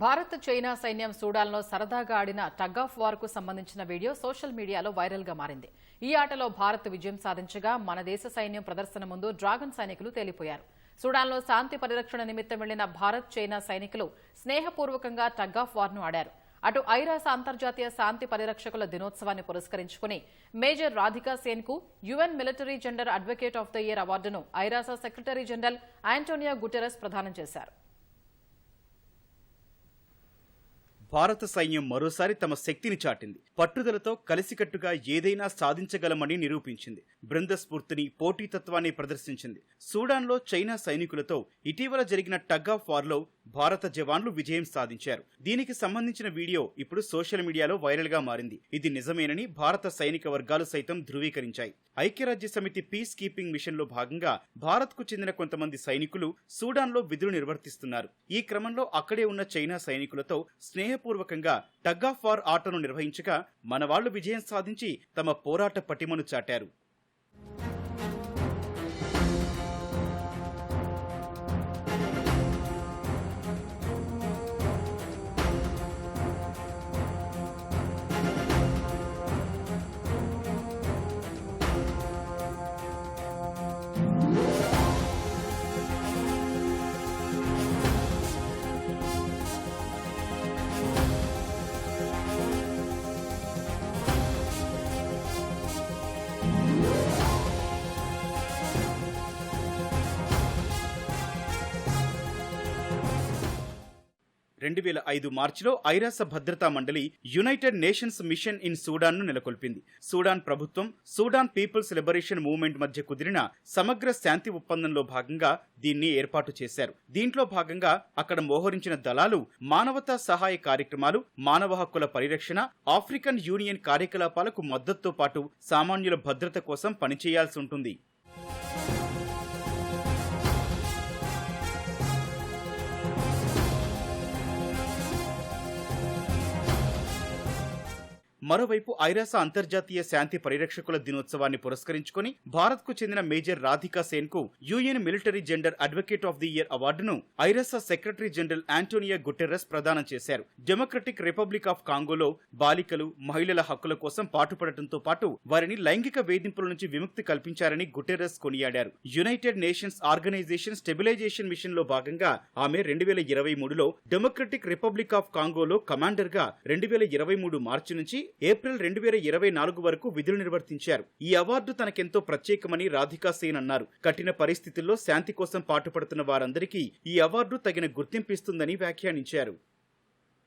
Bharat China సైన్యం సూడాల్లో సరదాగా ఆడిన టగ్ ఆఫ్ వార్కు సంబంధించిన వీడియో సోషల్ మీడియాలో వైరల్గా మారింది. ఈ ఆటలో భారత్ విజయం సాధించగా మన దేశ సైన్యం ప్రదర్శన ముందు డ్రాగన్ సైనికులు తేలిపోయారు. సూడాన్లో శాంతి పరిరక్షణ నిమిత్తం వెళ్ళిన భారత్ చైనా సైనికులు స్నేహపూర్వకంగా టగ్ ఆఫ్ వార్ను ఆడారు. అటు ఐరాస అంతర్జాతీయ శాంతి పరిరక్షకుల దినోత్సవాన్ని పురస్కరించుకుని major Radhika సేన్కు UN military gender advocate of the year అవార్డును ఐరాస సెక్రటరీ జనరల్ ఆంటోనియో గుటెరస్ ప్రదానం చేశారు. భారత సైన్యం మరోసారి తమ శక్తిని చాటింది. పట్టుదలతో కలిసికట్టుగా ఏదైనా సాధించగలమని నిరూపించింది. బృంద స్ఫూర్తిని పోటీతత్వాన్ని ప్రదర్శించింది. సూడాన్లో చైనా సైనికులతో ఇటీవల జరిగిన టగ్ ఆఫ్ వార్లో భారత జవాన్లు విజయం సాధించారు. దీనికి సంబంధించిన వీడియో ఇప్పుడు సోషల్ మీడియాలో వైరల్గా మారింది. ఇది నిజమేనని భారత సైనిక వర్గాలు సైతం ధృవీకరించాయి. ఐక్యరాజ్య సమితి పీస్ కీపింగ్ మిషన్లో భాగంగా భారత్కు చెందిన కొంతమంది సైనికులు సూడాన్లో విధులు నిర్వర్తిస్తున్నారు. ఈ క్రమంలో అక్కడే ఉన్న చైనా సైనికులతో స్నేహపూర్వకంగా టగ్ ఆఫ్ వార్ ఆటను నిర్వహించగా మనవాళ్ళు విజయం సాధించి తమ పోరాట పటిమను చాటారు. రెండు వేల ఐదు మార్చిలో ఐరాస భద్రతా మండలి యునైటెడ్ నేషన్స్ మిషన్ ఇన్ సూడాన్ను నెలకొల్పింది. సూడాన్ ప్రభుత్వం సూడాన్ పీపుల్స్ లిబరేషన్ మూవ్మెంట్ మధ్య కుదిరిన సమగ్ర శాంతి ఒప్పందంలో భాగంగా దీన్ని ఏర్పాటు చేశారు. దీంట్లో భాగంగా అక్కడ మోహరించిన దళాలు మానవతా సహాయ కార్యక్రమాలు మానవ హక్కుల పరిరక్షణ ఆఫ్రికన్ యూనియన్ కార్యకలాపాలకు మద్దతుతో పాటు సామాన్యుల భద్రత కోసం పనిచేయాల్సి ఉంటుంది. మరోవైపు ఐరాస అంతర్జాతీయ శాంతి పరిరక్షకుల దినోత్సవాన్ని పురస్కరించుకుని భారత్కు చెందిన major Radhika సేన్కు UN military gender advocate of the year అవార్డును ఐరాస సెక్రటరీ జనరల్ ఆంటోనియా గుటెర్రస్ ప్రదానం చేశారు. డెమోక్రటిక్ రిపబ్లిక్ ఆఫ్ కాంగోలో బాలికలు మహిళల హక్కుల కోసం పాటుపడటంతో పాటు వారిని లైంగిక వేధింపుల నుంచి విముక్తి కల్పించారని గుటెర్రస్ కొనియాడారు. యునైటెడ్ నేషన్స్ ఆర్గనైజేషన్ స్టెబిలైజేషన్ మిషన్లో భాగంగా ఆమె రెండు వేల ఇరవై మూడులో డెమోక్రటిక్ రిపబ్లిక్ ఆఫ్ కాంగోలో కమాండర్గా రెండు వేల ఇరవై మూడు మార్చి నుంచి ఏప్రిల్ రెండు వేల ఇరవై నాలుగు వరకు విధులు నిర్వర్తించారు. ఈ అవార్డు తనకెంతో ప్రత్యేకమని రాధికా సేన్ అన్నారు. కఠిన పరిస్థితుల్లో శాంతి కోసం పాటుపడుతున్న వారందరికీ ఈ అవార్డు తగిన గుర్తింపిస్తుందని వ్యాఖ్యానించారు.